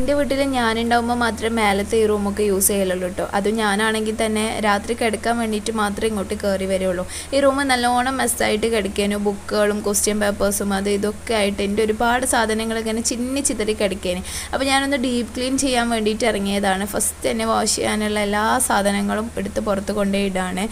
എന്റെ വീട്ടിൽ ഞാനുണ്ടാവുമ്പോൾ മാത്രമേ മേലത്തെ ഈ റൂമൊക്കെ യൂസ് ചെയ്യലുള്ളൂ കേട്ടോ. അതും ഞാനാണെങ്കിൽ തന്നെ രാത്രി കിടക്കാൻ വേണ്ടിയിട്ട് മാത്രമേ ഇങ്ങോട്ട് കയറി വരുള്ളൂ. ഈ റൂം നല്ലോണം മെസ്സായിട്ട് കിടക്കാനും. ബുക്കുകളും ക്വസ്റ്റ്യൻ പേപ്പേഴ്സും അത് ഇതൊക്കെ ആയിട്ട് എന്റെ ഒരുപാട് സാധനങ്ങൾ ഇങ്ങനെ ചിന്നി ചിതറി കിടക്കാന്. അപ്പോൾ ഞാനൊന്ന് ഡീപ്പ് ക്ലീൻ ചെയ്യാൻ വേണ്ടിയിട്ട് ഇറങ്ങിയതാണ്. ഫസ്റ്റ് തന്നെ വാഷ് ചെയ്യാനുള്ള എല്ലാ സാധനങ്ങളും എടുത്ത് പുറത്ത് കൊണ്ടുപോയിടാണ്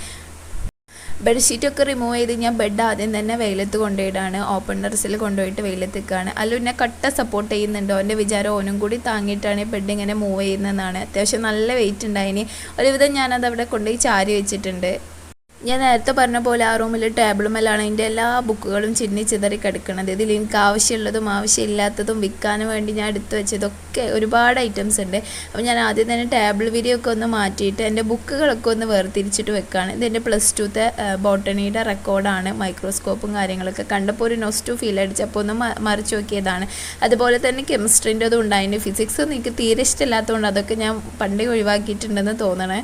ബെഡ്ഷീറ്റൊക്കെ റിമൂവ് ചെയ്ത് ഞാൻ ബെഡ് ആദ്യം തന്നെ വെയിലത്ത് കൊണ്ടുപോയിടാണ്. ഓപ്പൺ ടെറസിൽ കൊണ്ടുപോയിട്ട് വെയിലത്ത് നിൽക്കുകയാണ്. അല്ലെങ്കിൽ എന്നെ കട്ട സപ്പോർട്ട് ചെയ്യുന്നുണ്ടോ. എന്റെ വിചാരം ഓനും കൂടി താങ്ങിയിട്ടാണ് ബെഡ് ഇങ്ങനെ മൂവ് ചെയ്യുന്നതെന്നാണ്. അത്യാവശ്യം നല്ല വെയിറ്റ് ഉണ്ടായിന്. ഒരുവിധം ഞാനത് അവിടെ കൊണ്ടുപോയി ചാരി വെച്ചിട്ടുണ്ട്. ഞാൻ നേരത്തെ പറഞ്ഞ പോലെ ആ റൂമിൽ ടേബിളുമല്ലാണ് അതിന്റെ എല്ലാ ബുക്കുകളും ചിന്നി ചിതറി കിടക്കുന്നത് ഇതിൽ എനിക്ക് ആവശ്യമുള്ളതും ആവശ്യമില്ലാത്തതും വിൽക്കാൻ വേണ്ടി ഞാൻ എടുത്തു വെച്ചതൊക്കെ ഒരുപാട് ഐറ്റംസ് ഉണ്ട്. അപ്പോൾ ഞാൻ ആദ്യം തന്നെ ടേബിൾ വിരിയൊക്കെ ഒന്ന് മാറ്റിയിട്ട് എന്റെ ബുക്കുകളൊക്കെ ഒന്ന് വേർതിരിച്ചിട്ട് വെക്കുകയാണ് ഇത് എന്റെ പ്ലസ് ടുത്തെ ബോട്ടണിയുടെ റെക്കോർഡാണ് മൈക്രോസ്കോപ്പും കാര്യങ്ങളൊക്കെ കണ്ടപ്പോൾ ഒരു നൊസ്റ്റു ഫീൽ അടിച്ചപ്പോൾ ഒന്ന് മറിച്ച് നോക്കിയതാണ്. അതുപോലെ തന്നെ കെമിസ്ട്രീന്റെതും ഉണ്ടായിരുന്നു ഫിസിക്സ് എനിക്ക് തീരെ ഇഷ്ടമില്ലാത്തതുകൊണ്ട് അതൊക്കെ ഞാൻ പണ്ടേ ഒഴിവാക്കിയിട്ടുണ്ടെന്ന് തോന്നണേ.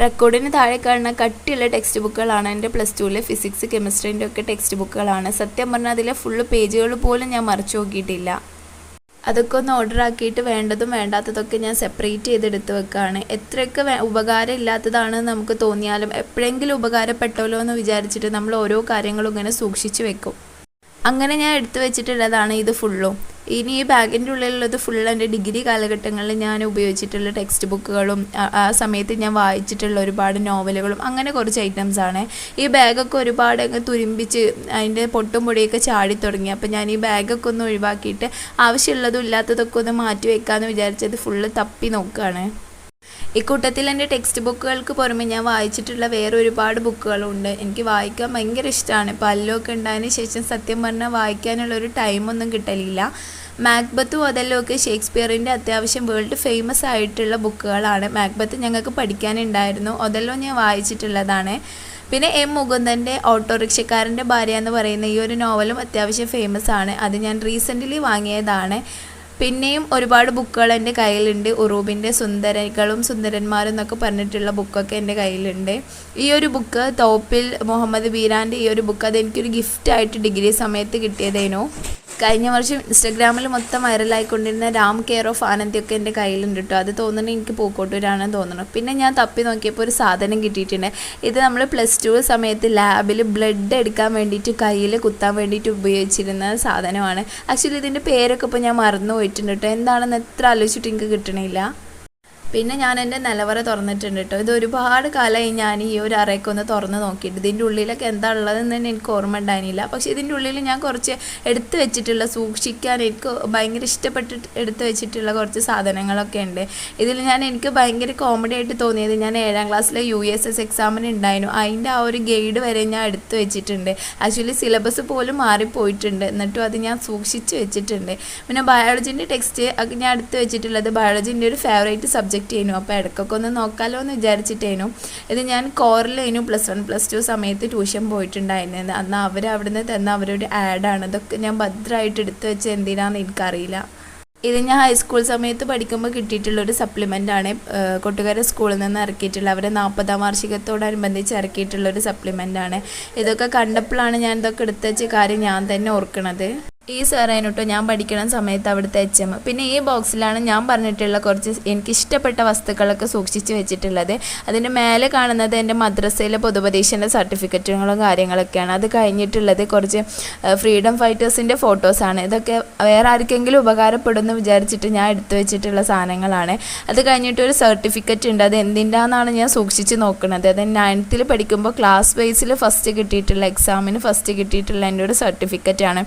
റെക്കോർഡിന് താഴെ കാണുന്ന കട്ടിയുള്ള ടെക്സ്റ്റ് ബുക്കുകളാണ് എന്റെ പ്ലസ് ടുവിലെ ഫിസിക്സ് കെമിസ്ട്രീന്റെ ഒക്കെ ടെക്സ്റ്റ് ബുക്കുകളാണ് സത്യം പറഞ്ഞാൽ അതിലെ ഫുള്ള് പേജുകൾ പോലും ഞാൻ മറിച്ച് നോക്കിയിട്ടില്ല. അതൊക്കെ ഒന്ന് ഓർഡർ ആക്കിയിട്ട് വേണ്ടതും വേണ്ടാത്തതൊക്കെ ഞാൻ സെപ്പറേറ്റ് ചെയ്തെടുത്ത് വെക്കുകയാണ് എത്രയൊക്കെ ഉപകാരം ഇല്ലാത്തതാണെന്ന് നമുക്ക് തോന്നിയാലും എപ്പോഴെങ്കിലും ഉപകാരപ്പെട്ടല്ലോ എന്ന് വിചാരിച്ചിട്ട് നമ്മൾ ഓരോ കാര്യങ്ങളും ഇങ്ങനെ സൂക്ഷിച്ചു വെക്കും. അങ്ങനെ ഞാൻ എടുത്തു വെച്ചിട്ടുള്ളതാണ് ഇത് ഫുള്ളും ഇനി ഈ ബാഗിന്റെ ഉള്ളിലുള്ളത് ഫുൾ എന്റെ ഡിഗ്രി കാലഘട്ടങ്ങളിൽ ഞാൻ ഉപയോഗിച്ചിട്ടുള്ള ടെക്സ്റ്റ് ബുക്കുകളും ആ- സമയത്ത് ഞാൻ വായിച്ചിട്ടുള്ള ഒരുപാട് നോവലുകളും അങ്ങനെ കുറച്ച് ഐറ്റംസ് ആണ്. ഈ ബാഗൊക്കെ ഒരുപാട് അങ്ങ് തുരുമ്പിച്ച് അതിന്റെ പൊട്ടും പൊടിയൊക്കെ ചാടി തുടങ്ങി. അപ്പോൾ ഞാൻ ഈ ബാഗൊക്കെ ഒന്ന് ഒഴിവാക്കിയിട്ട് ആവശ്യമുള്ളതും ഇല്ലാത്തതൊക്കെ ഒന്ന് മാറ്റി വെക്കാമെന്ന് വിചാരിച്ചത് ഫുള്ള് തപ്പി നോക്കുകയാണ് ഇക്കൂട്ടത്തിൽ എന്റെ ടെക്സ്റ്റ് ബുക്കുകൾക്ക് പുറമെ ഞാൻ വായിച്ചിട്ടുള്ള വേറെ ഒരുപാട് ബുക്കുകളുണ്ട് എനിക്ക് വായിക്കാൻ ഭയങ്കര ഇഷ്ടമാണ് പല്ലൊക്കെ ഉണ്ടായതിന് ശേഷം സത്യം പറഞ്ഞാൽ വായിക്കാനുള്ള ഒരു ടൈമൊന്നും കിട്ടലില്ല. മാക്ബത്തും മുതലൊക്കെ ഷേക്സ്പിയറിന്റെ അത്യാവശ്യം വേൾഡ് ഫേമസ് ആയിട്ടുള്ള ബുക്കുകളാണ് മാക്ബത്ത് ഞങ്ങൾക്ക് പഠിക്കാനുണ്ടായിരുന്നു. അതെല്ലാം ഞാൻ വായിച്ചിട്ടുള്ളതാണ്. പിന്നെ എം മുകുന്ദന്റെ ഓട്ടോറിക്ഷക്കാരന്റെ ഭാര്യ എന്ന് പറയുന്ന ഈ ഒരു നോവലും അത്യാവശ്യം ഫേമസ് ആണ്. അത് ഞാൻ റീസെന്റ്ലി വാങ്ങിയതാണ്. പിന്നെയും ഒരുപാട് ബുക്കുകൾ എന്റെ കയ്യിലുണ്ട്. ഉറൂബിന്റെ സുന്ദരകളും സുന്ദരന്മാരും എന്നൊക്കെ പറഞ്ഞിട്ടുള്ള ബുക്കൊക്കെ എന്റെ കയ്യിലുണ്ട്. ഈ ഒരു ബുക്ക് തോപ്പിൽ മുഹമ്മദ് ബീരാന്റെ ഈ ഒരു ബുക്ക് അത് എനിക്കൊരു ഗിഫ്റ്റായിട്ട് ഡിഗ്രി സമയത്ത് കിട്ടിയതേനു. കഴിഞ്ഞ വർഷം ഇൻസ്റ്റഗ്രാമിൽ മൊത്തം വൈറലായിക്കൊണ്ടിരുന്ന രാം കെയർ ഓഫ് ആനന്ദിയൊക്കെ എന്റെ കയ്യിലുണ്ട് കേട്ടോ അത് തോന്നുന്നത് എനിക്ക് പൂക്കോട്ടൂരാണെന്ന് തോന്നുന്നു. പിന്നെ ഞാൻ തപ്പി നോക്കിയപ്പോൾ ഒരു സാധനം കിട്ടിയിട്ടുണ്ട്. ഇത് നമ്മൾ പ്ലസ് ടു സമയത്ത് ലാബിൽ ബ്ലഡ് എടുക്കാൻ വേണ്ടിയിട്ട് കയ്യിൽ കുത്താൻ വേണ്ടിയിട്ട് ഉപയോഗിച്ചിരുന്ന സാധനമാണ്. ആക്ച്വലി ഇതിന്റെ പേരൊക്കെ ഇപ്പോൾ ഞാൻ മറന്നു പോയിട്ടുണ്ട് കേട്ടോ എന്താണെന്ന് എത്ര ആലോചിച്ചിട്ട് എനിക്ക് കിട്ടണില്ല. പിന്നെ ഞാൻ എന്റെ നിലവറ തുറന്നിട്ടുണ്ട് കേട്ടോ ഇത് ഒരുപാട് കാലമായി ഞാൻ ഈ ഒരു അറയൊക്കെ ഒന്ന് തുറന്ന് നോക്കിയിട്ട്. ഇതിന്റെ ഉള്ളിലൊക്കെ എന്താ ഉള്ളതെന്ന് തന്നെ എനിക്ക് ഓർമ്മ ഉണ്ടായിരുന്നില്ല പക്ഷേ ഇതിന്റെ ഉള്ളിൽ ഞാൻ കുറച്ച് എടുത്ത് വെച്ചിട്ടുള്ള സൂക്ഷിക്കാൻ എനിക്ക് ഭയങ്കര ഇഷ്ടപ്പെട്ടിട്ട് എടുത്ത് വെച്ചിട്ടുള്ള കുറച്ച് സാധനങ്ങളൊക്കെ ഉണ്ട്. ഇതിൽ ഞാൻ എനിക്ക് ഭയങ്കര കോമഡി ആയിട്ട് തോന്നിയത് ഞാൻ ഏഴാം ക്ലാസ്സിലെ യു എസ് എസ് എക്സാമിന് ഉണ്ടായിരുന്നു. അതിന്റെ ആ ഒരു ഗൈഡ് വരെ ഞാൻ എടുത്തു വെച്ചിട്ടുണ്ട്. ആക്ച്വലി സിലബസ് പോലും മാറിപ്പോയിട്ടുണ്ട്. എന്നിട്ടും അത് ഞാൻ സൂക്ഷിച്ച് വെച്ചിട്ടുണ്ട്. പിന്നെ ബയോളജിന്റെ ടെക്സ്റ്റ് ഞാൻ എടുത്ത് വെച്ചിട്ടുള്ളത് ബയോളജിന്റെ ഒരു ഫേവറേറ്റ് സബ്ജക്റ്റ് ആയിരുന്നു അപ്പോൾ ഇടയ്ക്കൊക്കെ ഒന്ന് നോക്കാമല്ലോ എന്ന് വിചാരിച്ചിട്ടേനു. ഇത് ഞാൻ കോറിലേനു പ്ലസ് വൺ പ്ലസ് ടു സമയത്ത് ട്യൂഷൻ പോയിട്ടുണ്ടായിരുന്നത്. അന്ന് അവർ അവിടുന്ന് തന്ന അവരൊരു ആഡാണ് ഇതൊക്കെ ഞാൻ ഭദ്രമായിട്ട് എടുത്തു വെച്ച് എന്തിനാന്ന് എനിക്കറിയില്ല. ഇത് ഞാൻ ഹൈസ്കൂൾ സമയത്ത് പഠിക്കുമ്പോൾ കിട്ടിയിട്ടുള്ള ഒരു സപ്ലിമെന്റ് ആണ് കൊട്ടുകാര സ്കൂളിൽ നിന്ന് ഇറക്കിയിട്ടുള്ള അവരെ നാൽപ്പതാം വാർഷികത്തോടനുബന്ധിച്ച് ഇറക്കിയിട്ടുള്ള ഒരു സപ്ലിമെന്റ് ആണ്. ഇതൊക്കെ കണ്ടപ്പോഴാണ് ഞാൻ ഇതൊക്കെ എടുത്ത് വെച്ച കാര്യം ഞാൻ തന്നെ ഓർക്കണത്. ഈ സാറായിരുന്നു കേട്ടോ ഞാൻ പഠിക്കുന്ന സമയത്ത് അവിടുത്തെ എച്ച് എം പിന്നെ ഈ ബോക്സിലാണ് ഞാൻ പറഞ്ഞിട്ടുള്ള കുറച്ച് എനിക്ക് ഇഷ്ടപ്പെട്ട വസ്തുക്കളൊക്കെ സൂക്ഷിച്ച് വെച്ചിട്ടുള്ളത്. അതിന്റെ മേലെ കാണുന്നത് എന്റെ മദ്രസയിലെ പൊതുപരീക്ഷന്റെ സർട്ടിഫിക്കറ്റുകളും കാര്യങ്ങളൊക്കെയാണ്. അത് കഴിഞ്ഞിട്ടുള്ളത് കുറച്ച് ഫ്രീഡം ഫൈറ്റേഴ്സിന്റെ ഫോട്ടോസാണ്. ഇതൊക്കെ വേറെ ആർക്കെങ്കിലും ഉപകാരപ്പെടുമെന്ന് വിചാരിച്ചിട്ട് ഞാൻ എടുത്തു വെച്ചിട്ടുള്ള സാധനങ്ങളാണ്. അത് കഴിഞ്ഞിട്ട് ഒരു സർട്ടിഫിക്കറ്റ് ഉണ്ട്. അത് എന്തിന്റെന്നാണ് ഞാൻ സൂക്ഷിച്ച് നോക്കുന്നത് അത് നയൻത്തിൽ പഠിക്കുമ്പോൾ ക്ലാസ് വൈസിൽ ഫസ്റ്റ് കിട്ടിയിട്ടുള്ള എക്സാമിന് ഫസ്റ്റ് കിട്ടിയിട്ടുള്ള എന്റെ ഒരു സർട്ടിഫിക്കറ്റാണ്.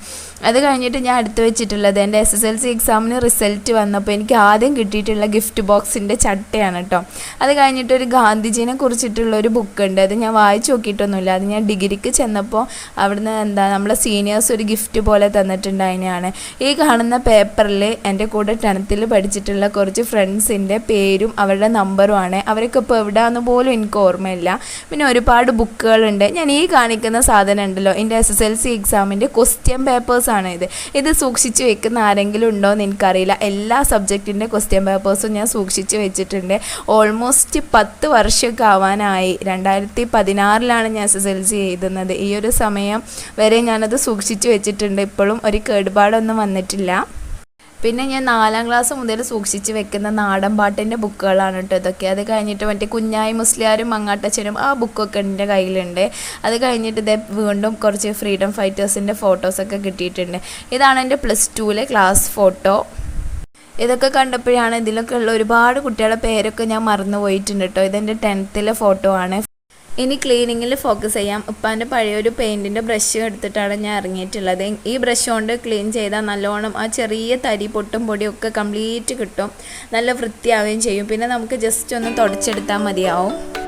അത് കഴിഞ്ഞിട്ട് ഞാൻ എടുത്തു വെച്ചിട്ടുള്ളത്. എന്റെ എസ് എസ് എൽ സി എക്സാമിന് റിസൾട്ട് വന്നപ്പോൾ എനിക്ക് ആദ്യം കിട്ടിയിട്ടുള്ള ഗിഫ്റ്റ് ബോക്സിന്റെ ചട്ടയാണ് കേട്ടോ അത് കഴിഞ്ഞിട്ട് ഒരു ഗാന്ധിജീനെ കുറിച്ചിട്ടുള്ള ഒരു ബുക്ക് ഉണ്ട്. അത് ഞാൻ വായിച്ചു നോക്കിയിട്ടൊന്നുമില്ല. അത് ഞാൻ ഡിഗ്രിക്ക് ചെന്നപ്പോൾ അവിടുന്ന് എന്താ നമ്മളെ സീനിയേഴ്സ് ഒരു ഗിഫ്റ്റ് പോലെ തന്നിട്ടുണ്ട് അതിനെയാണ് ഈ കാണുന്ന പേപ്പറിൽ എന്റെ കൂടെ ടെൻത്തിൽ പഠിച്ചിട്ടുള്ള കുറച്ച് ഫ്രണ്ട്സിന്റെ പേരും അവരുടെ നമ്പറുമാണ് അവരൊക്കെ ഇപ്പോൾ എവിടെയാണെന്ന് പോലും എനിക്ക് ഓർമ്മയില്ല. പിന്നെ ഒരുപാട് ബുക്കുകളുണ്ട് ഞാൻ ഈ കാണിക്കുന്ന സാധനം ഉണ്ടല്ലോ. എന്റെ എസ് എസ് എൽ സി എക്സാമിന്റെ ക്വസ്റ്റ്യൻ പേപ്പേഴ്സാണ് ഇത് ഇത് സൂക്ഷിച്ച് വെക്കുന്ന ആരെങ്കിലും ഉണ്ടോ എന്ന് എനിക്കറിയില്ല. എല്ലാ സബ്ജക്റ്റിന്റെ ക്വസ്റ്റ്യൻ പേപ്പേഴ്സും ഞാൻ സൂക്ഷിച്ച് വെച്ചിട്ടുണ്ട്. ഓൾമോസ്റ്റ് പത്ത് വർഷമൊക്കെ ആവാനായി. രണ്ടായിരത്തി പതിനാറിലാണ് ഞാൻ എസ് എസ് എൽ സി എഴുതുന്നത്. ഈ ഒരു സമയം വരെ ഞാനത് സൂക്ഷിച്ച് വെച്ചിട്ടുണ്ട്. ഇപ്പോഴും ഒരു കേടുപാടൊന്നും വന്നിട്ടില്ല. പിന്നെ ഞാൻ നാലാം ക്ലാസ് മുതൽ സൂക്ഷിച്ച് വെക്കുന്ന നാടൻ പാട്ടിന്റെ ബുക്കുകളാണ് കേട്ടോ ഇതൊക്കെ. അത് കഴിഞ്ഞിട്ട് മറ്റേ കുഞ്ഞായി മുസ്ലിയാരും മങ്ങാട്ടച്ചനും ആ ബുക്കൊക്കെ എന്റെ കയ്യിലുണ്ട്. അത് കഴിഞ്ഞിട്ട് ഇതേ വീണ്ടും കുറച്ച് ഫ്രീഡം ഫൈറ്റേഴ്സിന്റെ ഫോട്ടോസൊക്കെ കിട്ടിയിട്ടുണ്ട്. ഇതാണ് എന്റെ പ്ലസ് ടുവിലെ ക്ലാസ് ഫോട്ടോ. ഇതൊക്കെ കണ്ടപ്പോഴാണ് ഇതിലൊക്കെ ഉള്ള ഒരുപാട് കുട്ടികളുടെ പേരൊക്കെ ഞാൻ മറന്നു പോയിട്ടുണ്ട് കേട്ടോ. ഇതെന്റെ ടെൻത്തിലെ ഫോട്ടോ ആണ്. ഇനി ക്ലീനിങ്ങിൽ ഫോക്കസ് ചെയ്യാം. ഉപ്പാന്റെ പഴയൊരു പെയിന്റിന്റെ ബ്രഷ് എടുത്തിട്ടാണ് ഞാൻ ഇറങ്ങിയിട്ടുള്ളത്. ഈ ബ്രഷ് കൊണ്ട് ക്ലീൻ ചെയ്താൽ നല്ലോണം ആ ചെറിയ തരി പൊട്ടും പൊടിയും ഒക്കെ കംപ്ലീറ്റ് കിട്ടും. നല്ല വൃത്തിയാവുകയും ചെയ്യും. പിന്നെ നമുക്ക് ജസ്റ്റ് ഒന്ന് തുടച്ചെടുത്താൽ മതിയാവും.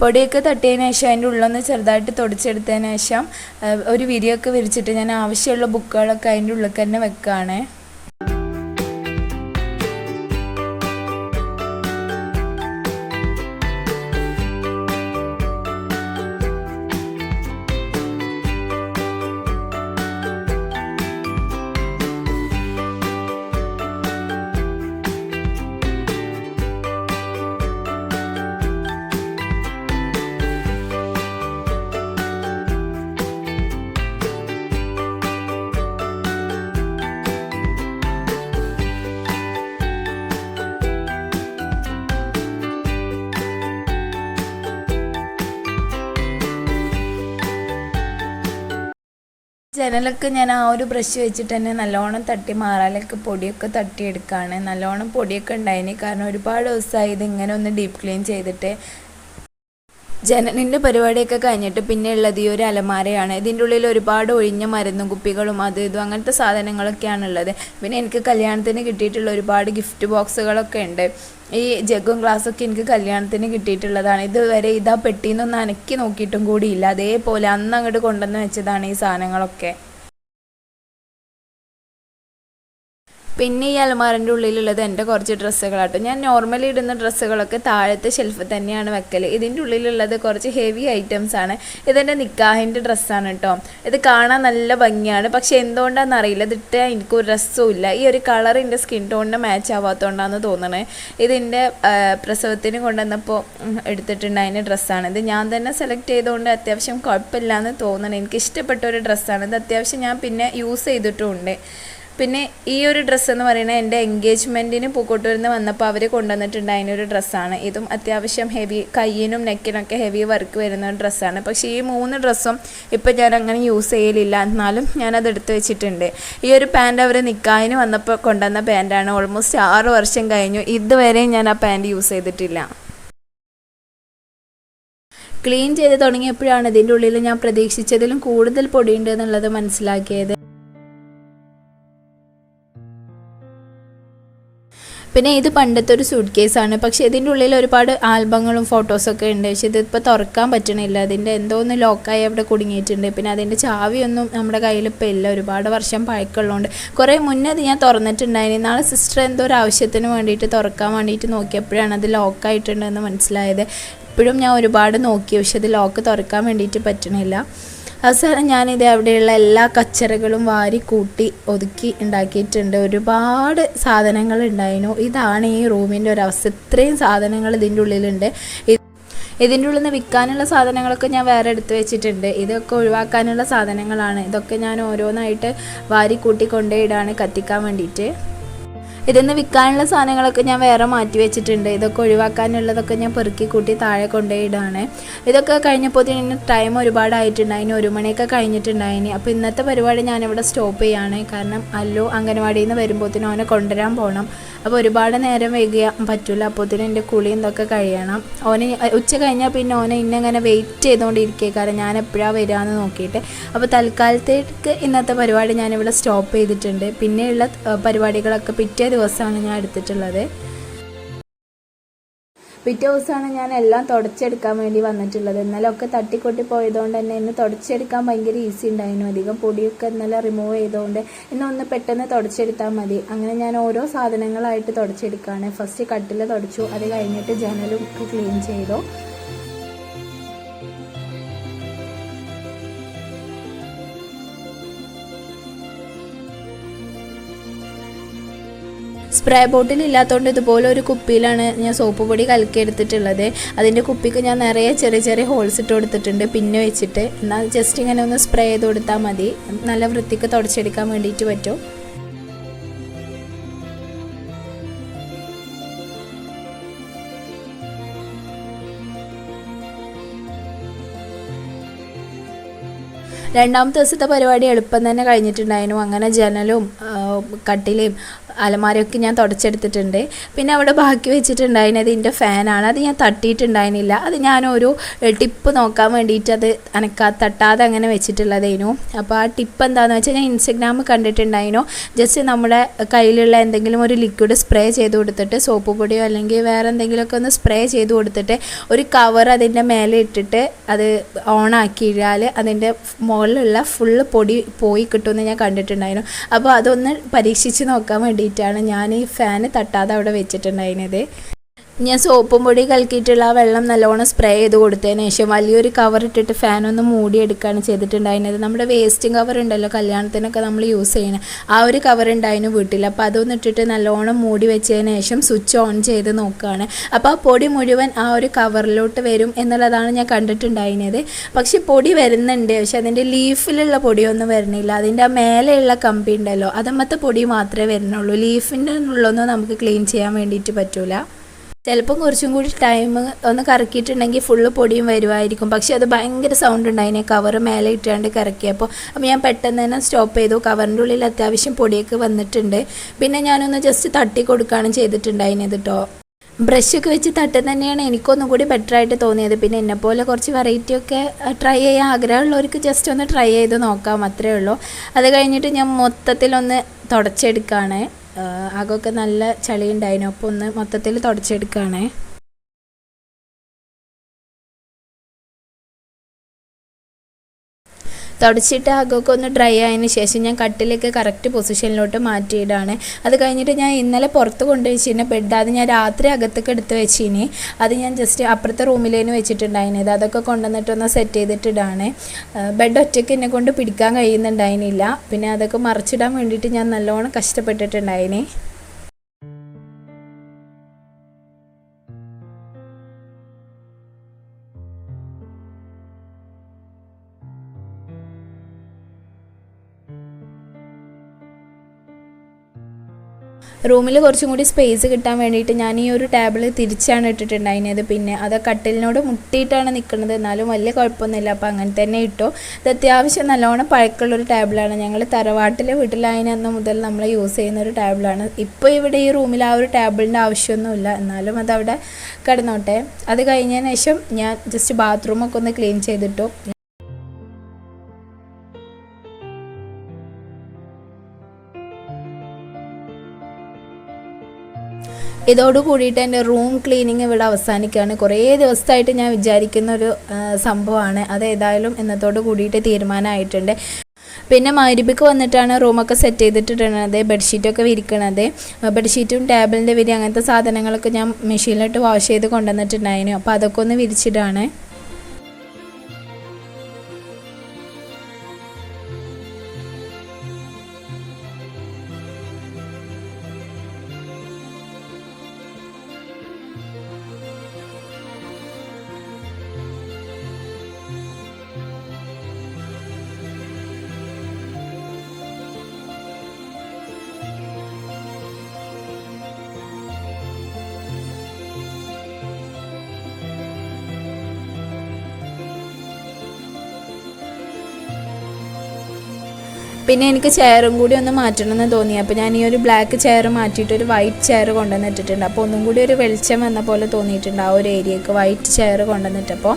പൊടിയൊക്കെ തട്ടിയതിന് ശേഷം അതിന്റെ ഉള്ളൊന്ന് ചെറുതായിട്ട് തുടച്ചെടുത്തതിന് ശേഷം ഒരു വിരിയൊക്കെ വിരിച്ചിട്ട് ഞാൻ ആവശ്യമുള്ള ബുക്കുകളൊക്കെ അതിന്റെ ഉള്ളിൽ തന്നെ വെക്കുകയാണ് ജനലൊക്കെ ഞാൻ ആ ഒരു ബ്രഷ് വെച്ചിട്ട് തന്നെ നല്ലോണം തട്ടി മാറാലൊക്കെ പൊടിയൊക്കെ തട്ടിയെടുക്കുകയാണ് നല്ലോണം പൊടിയൊക്കെ ഉണ്ടായിന്. കാരണം ഒരുപാട് ദിവസമായി ഇതിങ്ങനെ ഒന്ന് ഡീപ്പ് ക്ലീൻ ചെയ്തിട്ട് ജനലിന്റെ പരിപാടിയൊക്കെ കഴിഞ്ഞിട്ട് പിന്നെ ഉള്ളത് ഈ ഒരു അലമാരയാണ്. ഇതിന്റെ ഉള്ളിൽ ഒരുപാട് ഒഴിഞ്ഞ മരുന്നും കുപ്പികളും അത് ഇതും അങ്ങനത്തെ സാധനങ്ങളൊക്കെയാണ് ഉള്ളത് പിന്നെ എനിക്ക് കല്യാണത്തിന് കിട്ടിയിട്ടുള്ള ഒരുപാട് ഗിഫ്റ്റ് ബോക്സുകളൊക്കെ ഉണ്ട്. ഈ ജഗും ഗ്ലാസ്സൊക്കെ എനിക്ക് കല്യാണത്തിന് കിട്ടിയിട്ടുള്ളതാണ്. ഇതുവരെ ഇതാ പെട്ടിന്നൊന്നും അനക്കി നോക്കിയിട്ടും കൂടിയില്ല. അതേപോലെ അന്ന് അങ്ങോട്ട് കൊണ്ടുവന്ന് വെച്ചതാണ് ഈ സാധനങ്ങളൊക്കെ. പിന്നെ ഈ അലമാറിന്റെ ഉള്ളിലുള്ളത് എന്റെ കുറച്ച് ഡ്രസ്സുകളാട്ടോ. ഞാൻ നോർമലി ഇടുന്ന ഡ്രസ്സുകളൊക്കെ താഴത്തെ ഷെൽഫ് തന്നെയാണ് വെക്കൽ ഇതിന്റെ ഉള്ളിലുള്ളത് കുറച്ച് ഹെവി ഐറ്റംസ് ആണ്. ഇതെന്റെ നിക്കാഹിന്റെ ഡ്രസ്സാണ് കേട്ടോ ഇത് കാണാൻ നല്ല ഭംഗിയാണ്. പക്ഷേ എന്തുകൊണ്ടാണെന്ന് അറിയില്ല. ഇതിട്ട് എനിക്കൊരു രസവും ഇല്ല. ഈ ഒരു കളർ എന്റെ സ്കിൻ ടോണിന് മാച്ച് ആവാത്തതുകൊണ്ടാണെന്ന് തോന്നണേ. ഇതിന്റെ പ്രസവത്തിന് കൊണ്ടുവന്നപ്പോൾ എടുത്തിട്ടുണ്ടായിരുന്ന ഡ്രസ്സാണ്. ഇത് ഞാൻ തന്നെ സെലക്ട് ചെയ്തുകൊണ്ട് അത്യാവശ്യം കുഴപ്പമില്ല എന്ന് തോന്നണേ. എനിക്ക് ഇഷ്ടപ്പെട്ട ഒരു ഡ്രസ്സാണ്. ഇത് അത്യാവശ്യം ഞാൻ പിന്നെ യൂസ് ചെയ്തിട്ടുമുണ്ട് പിന്നെ ഈ ഒരു ഡ്രസ്സ് എന്ന് പറയുന്നത് എന്റെ എൻഗേജ്മെന്റിന് പൂക്കോട്ടൂരിൽ നിന്ന് വന്നപ്പോൾ അവർ കൊണ്ടുവന്നിട്ടുണ്ട്. അതിനൊരു ഡ്രസ്സാണ് ഇതും അത്യാവശ്യം ഹെവി കയ്യിനും നെക്കിനൊക്കെ ഹെവി വർക്ക് വരുന്ന ഡ്രസ്സാണ് പക്ഷേ ഈ മൂന്ന് ഡ്രസ്സും ഇപ്പം ഞാൻ അങ്ങനെ യൂസ് ചെയ്യലില്ല. എന്നാലും ഞാനത് എടുത്ത് വെച്ചിട്ടുണ്ട്. ഈ ഒരു പാന്റ് അവർ നിൽക്കാതിന് വന്നപ്പോൾ കൊണ്ടുവന്ന പാന്റാണ് ഓൾമോസ്റ്റ് ആറ് വർഷം കഴിഞ്ഞു. ഇതുവരെയും ഞാൻ ആ പാന്റ് യൂസ് ചെയ്തിട്ടില്ല. ക്ലീൻ ചെയ്ത് തുടങ്ങിയപ്പോഴാണ് ഇതിന്റെ ഉള്ളിൽ ഞാൻ പ്രതീക്ഷിച്ചതിലും കൂടുതൽ പൊടിയുണ്ട് എന്നുള്ളത് മനസ്സിലാക്കിയത്. പിന്നെ ഇത് പണ്ടത്തെ ഒരു സൂട്ട് കേസാണ് പക്ഷേ ഇതിന്റെ ഉള്ളിൽ ഒരുപാട് ആൽബങ്ങളും ഫോട്ടോസൊക്കെ ഉണ്ട്. പക്ഷേ ഇതിപ്പോൾ തുറക്കാൻ പറ്റണില്ല. അതിന്റെ എന്തോ ഒന്ന് ലോക്കായി അവിടെ കുടുങ്ങിയിട്ടുണ്ട്. പിന്നെ അതിന്റെ ചാവിയൊന്നും നമ്മുടെ കയ്യിൽ ഇപ്പോൾ ഇല്ല. ഒരുപാട് വർഷം പഴക്കമുള്ളതുകൊണ്ട്. കുറേ മുന്നേ അത് ഞാൻ തുറന്നിട്ടുണ്ടായിരുന്നു നാളെ സിസ്റ്റർ എന്തോ ഒരു ആവശ്യത്തിന് വേണ്ടിയിട്ട് തുറക്കാൻ വേണ്ടിയിട്ട് നോക്കിയപ്പോഴാണ് അത് ലോക്കായിട്ടുണ്ടെന്ന് മനസ്സിലായത്. ഇപ്പോഴും ഞാൻ ഒരുപാട് നോക്കി. പക്ഷേ അത് ലോക്ക് തുറക്കാൻ വേണ്ടിയിട്ട് പറ്റണില്ല. അവസാനം ഞാനിത് അവിടെയുള്ള എല്ലാ കച്ചറകളും വാരി കൂട്ടി ഒതുക്കി ഉണ്ടാക്കിയിട്ടുണ്ട്. ഒരുപാട് സാധനങ്ങൾ ഉണ്ടായിരുന്നു. ഇതാണ് ഈ റൂമിന്റെ ഒരു അവസ്ഥ. ഇത്രയും സാധനങ്ങൾ ഇതിന്റെ ഉള്ളിലുണ്ട്. ഇത് ഇതിന്റെ ഉള്ളിൽ നിന്ന് വിൽക്കാനുള്ള സാധനങ്ങളൊക്കെ ഞാൻ വേറെ എടുത്ത് വെച്ചിട്ടുണ്ട്. ഇതൊക്കെ ഒഴിവാക്കാനുള്ള സാധനങ്ങളാണ്. ഇതൊക്കെ ഞാൻ ഓരോന്നായിട്ട് വാരി കൂട്ടി കൊണ്ടേ ഇടാണ് കത്തിക്കാൻ വേണ്ടിയിട്ട്. ഇതിന്ന് വിൽക്കാനുള്ള സാധനങ്ങളൊക്കെ ഞാൻ വേറെ മാറ്റി വെച്ചിട്ടുണ്ട്. ഇതൊക്കെ ഒഴിവാക്കാനുള്ളതൊക്കെ ഞാൻ പെറുക്കി കൂട്ടി താഴെ കൊണ്ടുപോയിടാണ്. ഇതൊക്കെ കഴിഞ്ഞപ്പോൾ തന്നെ ടൈം ഒരുപാടായിട്ടുണ്ടായിന് ഒരു മണിയൊക്കെ കഴിഞ്ഞിട്ടുണ്ടായിന് അപ്പോൾ ഇന്നത്തെ പരിപാടി ഞാനിവിടെ സ്റ്റോപ്പ് ചെയ്യാണ്. കാരണം അല്ലു അംഗനവാടിയിൽ നിന്ന് വരുമ്പോഴത്തേനും അവനെ കൊണ്ടുവരാൻ പോകണം അപ്പോൾ ഒരുപാട് നേരം വൈകിയാൽ പറ്റില്ല അപ്പോഴത്തേനും എന്റെ കുളിയും ഇതൊക്കെ കഴിയണം. ഓന് ഉച്ച കഴിഞ്ഞാൽ പിന്നെ ഓനെ ഇന്നങ്ങനെ വെയിറ്റ് ചെയ്തുകൊണ്ടിരിക്കുക കാരണം ഞാൻ എപ്പോഴാണ് വരികയെന്ന് നോക്കിയിട്ട്. അപ്പോൾ തൽക്കാലത്തേക്ക് ഇന്നത്തെ പരിപാടി ഞാനിവിടെ സ്റ്റോപ്പ് ചെയ്തിട്ടുണ്ട്. പിന്നെയുള്ള പരിപാടികളൊക്കെ പിറ്റേ ദിവസമാണ് ഞാൻ എടുത്തിട്ടുള്ളത്. പിറ്റേ ദിവസമാണ് ഞാൻ എല്ലാം തുടച്ചെടുക്കാൻ വേണ്ടി വന്നിട്ടുള്ളത്. ഇന്നലെ ഒക്കെ തട്ടിക്കൊട്ടി പോയതുകൊണ്ട് തന്നെ ഇന്ന് തുടച്ചെടുക്കാൻ ഭയങ്കര ഈസി ഉണ്ടായിരുന്നു. അധികം പൊടിയൊക്കെ ഇന്നലെ റിമൂവ് ചെയ്തുകൊണ്ട് ഇന്ന് ഒന്ന് പെട്ടെന്ന് തുടച്ചെടുത്താൽ മതി. അങ്ങനെ ഞാൻ ഓരോ സാധനങ്ങളായിട്ട് തുടച്ചെടുക്കുകയാണ് ഫസ്റ്റ് കട്ടിൽ തുടച്ചു. അത് കഴിഞ്ഞിട്ട് ജനലും ക്ലീൻ ചെയ്തു. സ്പ്രേ ബോട്ടിൽ ഇല്ലാത്തതുകൊണ്ട് ഇതുപോലെ ഒരു കുപ്പിയിലാണ് ഞാൻ സോപ്പ് പൊടി കലക്കി എടുത്തിട്ടുള്ളത് അതിന്റെ കുപ്പിക്ക് ഞാൻ നിറയെ ചെറിയ ചെറിയ ഹോൾസ് ഇട്ട് കൊടുത്തിട്ടുണ്ട്. പിന്നെ വെച്ചിട്ട് എന്നാൽ ജസ്റ്റ് ഇങ്ങനെ ഒന്ന് സ്പ്രേ ചെയ്ത് കൊടുത്താൽ മതി. നല്ല വൃത്തിക്ക് തുടച്ചെടുക്കാൻ വേണ്ടിയിട്ട് പറ്റും. രണ്ടാമത്തെ ദിവസത്തെ പരിപാടി എളുപ്പം തന്നെ കഴിഞ്ഞിട്ടുണ്ടായിരുന്നു. അങ്ങനെ ജനലും കട്ടിലും അലമാരയൊക്കെ ഞാൻ തുടച്ചെടുത്തിട്ടുണ്ട്. പിന്നെ അവിടെ ബാക്കി വെച്ചിട്ടുണ്ടായിരുന്നത് ഇതിന്റെ ഫാനാണ്. അത് ഞാൻ തട്ടിയിട്ടുണ്ടായിരുന്നില്ല. അത് ഞാനൊരു ടിപ്പ് നോക്കാൻ വേണ്ടിയിട്ട് അത് അനക്കാ തട്ടാതെ അങ്ങനെ വെച്ചിട്ടുള്ളതേനു. അപ്പോൾ ആ ടിപ്പ് എന്താണെന്ന് വെച്ചാൽ ഞാൻ ഇൻസ്റ്റഗ്രാമിൽ കണ്ടിട്ടുണ്ടായിരുന്നു. ജസ്റ്റ് നമ്മുടെ കയ്യിലുള്ള എന്തെങ്കിലും ഒരു ലിക്വിഡ് സ്പ്രേ ചെയ്ത് കൊടുത്തിട്ട് സോപ്പ് പൊടിയോ അല്ലെങ്കിൽ വേറെ എന്തെങ്കിലുമൊക്കെ ഒന്ന് സ്പ്രേ ചെയ്ത് കൊടുത്തിട്ട് ഒരു കവർ അതിന്റെ മേലെ ഇട്ടിട്ട് അത് ഓൺ ഓണാക്കിയാൽ അതിന്റെ മുകളിലുള്ള ഫുള്ള് പൊടി പോയി കിട്ടുമെന്ന് ഞാൻ കണ്ടിട്ടുണ്ടായിരുന്നു. അപ്പോൾ അതൊന്ന് പരീക്ഷിച്ച് നോക്കാൻ വേണ്ടിയിട്ടാണ് ഞാൻ ഈ ഫാന് തട്ടാതെ അവിടെ വെച്ചിട്ടുണ്ടായിരുന്നത്. ഞാൻ സോപ്പും പൊടി കലക്കിയിട്ടുള്ള ആ വെള്ളം നല്ലോണം സ്പ്രേ ചെയ്ത് കൊടുത്തതിന് ശേഷം വലിയൊരു കവർ ഇട്ടിട്ട് ഫാൻ ഒന്ന് മൂടിയെടുക്കുകയാണ് ചെയ്തിട്ടുണ്ടായിരുന്നത്. നമ്മുടെ വേസ്റ്റിംഗ് കവർ ഉണ്ടല്ലോ കല്യാണത്തിനൊക്കെ നമ്മൾ യൂസ് ചെയ്യണേ ആ ഒരു കവർ ഉണ്ടായിരുന്നു വീട്ടിൽ. അപ്പോൾ അതൊന്ന് ഇട്ടിട്ട് നല്ലോണം മൂടി വെച്ചതിന് ശേഷം സ്വിച്ച് ഓൺ ചെയ്ത് നോക്കുകയാണ് അപ്പോൾ ആ പൊടി മുഴുവൻ ആ ഒരു കവറിലോട്ട് വരും എന്നുള്ളതാണ് ഞാൻ കണ്ടിട്ടുണ്ടായിരുന്നത്. പക്ഷേ പൊടി വരുന്നുണ്ട് പക്ഷെ അതിന്റെ ലീഫിലുള്ള പൊടിയൊന്നും വരുന്നില്ല. അതിന്റെ ആ മേലെയുള്ള കമ്പി ഉണ്ടല്ലോ അതമ്മത്തെ പൊടി മാത്രമേ വരുന്നുള്ളൂ. ലീഫിന്റെ ഉള്ളൊന്നും നമുക്ക് ക്ലീൻ ചെയ്യാൻ വേണ്ടിയിട്ട് പറ്റൂല. ചിലപ്പം കുറച്ചും കൂടി ടൈം ഒന്ന് കറക്കിയിട്ടുണ്ടെങ്കിൽ ഫുള്ള് പൊടിയും വരുമായിരിക്കും പക്ഷേ അത് ഭയങ്കര സൗണ്ട് ഉണ്ടായിനെ. കവർ മേലെ ഇട്ടാണ്ട് കറക്കിയപ്പോൾ. അപ്പോൾ ഞാൻ പെട്ടെന്ന് തന്നെ സ്റ്റോപ്പ് ചെയ്തു. കവറിന്റെ ഉള്ളിൽ അത്യാവശ്യം പൊടിയൊക്കെ വന്നിട്ടുണ്ട്. പിന്നെ ഞാനൊന്ന് ജസ്റ്റ് തട്ടി കൊടുക്കുകയാണ് ചെയ്തിട്ടുണ്ടായിരുന്നത് കേട്ടോ ബ്രഷൊക്കെ വെച്ച് തട്ട് തന്നെയാണ് എനിക്കൊന്നും കൂടി ബെറ്റർ ആയിട്ട് തോന്നിയത്. പിന്നെ എന്നെപ്പോലെ കുറച്ച് വെറൈറ്റി ഒക്കെ ട്രൈ ചെയ്യാൻ ആഗ്രഹമുള്ളവർക്ക് ജസ്റ്റ് ഒന്ന് ട്രൈ ചെയ്ത് നോക്കാം. അത്രേ ഉള്ളൂ. അത് കഴിഞ്ഞിട്ട് ഞാൻ മൊത്തത്തിലൊന്ന് തുടച്ചെടുക്കുകയാണ്. ആകമൊക്കെ നല്ല ചളി ഉണ്ടായിരുന്നു അപ്പോൾ ഒന്ന് മൊത്തത്തിൽ തുടച്ചെടുക്കുകയാണ് തുടച്ചിട്ട് അകമൊക്കെ ഒന്ന് ഡ്രൈ ആയതിന് ശേഷം ഞാൻ കട്ടിലേക്ക് കറക്റ്റ് പൊസിഷനിലോട്ട് മാറ്റിയിടാണ്. അത് കഴിഞ്ഞിട്ട് ഞാൻ ഇന്നലെ പുറത്ത് കൊണ്ടുവച്ചിന് ബെഡ് അത് ഞാൻ രാത്രി അകത്തേക്ക് എടുത്ത് വെച്ചിനി. അത് ഞാൻ ജസ്റ്റ് അപ്പുറത്തെ റൂമിലേന് വെച്ചിട്ടുണ്ടായിരുന്നത് അതൊക്കെ കൊണ്ടുവന്നിട്ടൊന്ന് സെറ്റ് ചെയ്തിട്ടിടാണ്. ബെഡ് ഒറ്റയ്ക്ക് എന്നെ കൊണ്ട് പിടിക്കാൻ കഴിയുന്നുണ്ടായിരുന്നില്ല പിന്നെ അതൊക്കെ മറിച്ചിടാൻ വേണ്ടിയിട്ട് ഞാൻ നല്ലോണം കഷ്ടപ്പെട്ടിട്ടുണ്ടായിന്. റൂമിൽ കുറച്ചും കൂടി സ്പേസ് കിട്ടാൻ വേണ്ടിയിട്ട് ഞാൻ ഈ ഒരു ടേബിൾ തിരിച്ചാണ് ഇട്ടിട്ടുണ്ടായിരുന്നത്. പിന്നെ അത് കട്ടിലിനോട് മുട്ടിയിട്ടാണ് നിൽക്കുന്നത് എന്നാലും വലിയ കുഴപ്പമൊന്നുമില്ല. അപ്പോൾ അങ്ങനെ തന്നെ ഇട്ടു. ഇത് അത്യാവശ്യം നല്ലോണം പഴക്കമുള്ളൊരു ടേബിളാണ് ഞങ്ങൾ തറവാട്ടിലെ വീട്ടിലായതിനന്ന് മുതൽ നമ്മൾ യൂസ് ചെയ്യുന്ന ഒരു ടേബിളാണ് ഇപ്പോൾ ഇവിടെ ഈ റൂമിൽ ആ ഒരു ടേബിളിന്റെ ആവശ്യമൊന്നുമില്ല. എന്നാലും അതവിടെ കിടന്നോട്ടെ. അത് കഴിഞ്ഞതിന് ശേഷം ഞാൻ ജസ്റ്റ് ബാത്റൂമൊക്കെ ഒന്ന് ക്ലീൻ ചെയ്തിട്ടു. ഇതോട് കൂടിയിട്ട് എന്റെ റൂം ക്ലീനിങ് ഇവിടെ അവസാനിക്കുകയാണ്. കുറേ ദിവസമായിട്ട് ഞാൻ വിചാരിക്കുന്ന ഒരു സംഭവമാണ്. അത് ഏതായാലും ഇന്നത്തോട് കൂടിയിട്ട് തീരുമാനമായിട്ടുണ്ട്. പിന്നെ മൈരിബിക്ക് വന്നിട്ടാണ് റൂമൊക്കെ സെറ്റ് ചെയ്തിട്ടിടണത് ബെഡ്ഷീറ്റൊക്കെ വിരിക്കണത്. ബെഡ്ഷീറ്റും ടേബിളിന്റെ വിരി അങ്ങനത്തെ സാധനങ്ങളൊക്കെ ഞാൻ മെഷീനിലിട്ട് വാഷ് ചെയ്ത് കൊണ്ടുവന്നിട്ടുണ്ടായിരുന്നു. അപ്പോൾ അതൊക്കെ ഒന്ന് വിരിച്ചിടാണ്. പിന്നെ എനിക്ക് ചെയറും കൂടി ഒന്ന് മാറ്റണം എന്ന് തോന്നി. അപ്പോൾ ഞാൻ ഈ ഒരു ബ്ലാക്ക് ചെയർ മാറ്റിയിട്ട് ഒരു വൈറ്റ് ചെയർ കൊണ്ടുവന്നിട്ടിട്ടുണ്ട് അപ്പോൾ ഒന്നും കൂടി ഒരു വെളിച്ചം വന്ന പോലെ തോന്നിയിട്ടുണ്ട് ആ ഒരു ഏരിയക്ക് വൈറ്റ് ചെയർ കൊണ്ടുവന്നിട്ടപ്പോൾ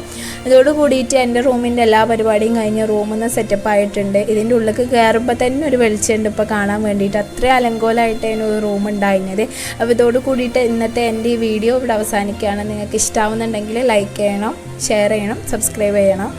ഇതോട് കൂടിയിട്ട് എന്റെ റൂമിന്റെ എല്ലാ പരിപാടിയും കഴിഞ്ഞ് റൂമൊന്ന് സെറ്റപ്പ് ആയിട്ടുണ്ട്. ഇതിന്റെ ഉള്ളിലേക്ക് കയറുമ്പോൾ തന്നെ ഒരു വെളിച്ചമുണ്ട് ഇപ്പോൾ കാണാൻ വേണ്ടിയിട്ട്. അത്ര അലങ്കോലമായിട്ടാണ് ഒരു റൂം ഉണ്ടായിരുന്നത്. അപ്പോൾ ഇതോട് കൂടിയിട്ട് ഇന്നത്തെ എന്റെ ഈ വീഡിയോ ഇവിടെ അവസാനിക്കുകയാണ്. നിങ്ങൾക്ക് ഇഷ്ടമാവുന്നുണ്ടെങ്കിൽ ലൈക്ക് ചെയ്യണം ഷെയർ ചെയ്യണം സബ്സ്ക്രൈബ് ചെയ്യണം.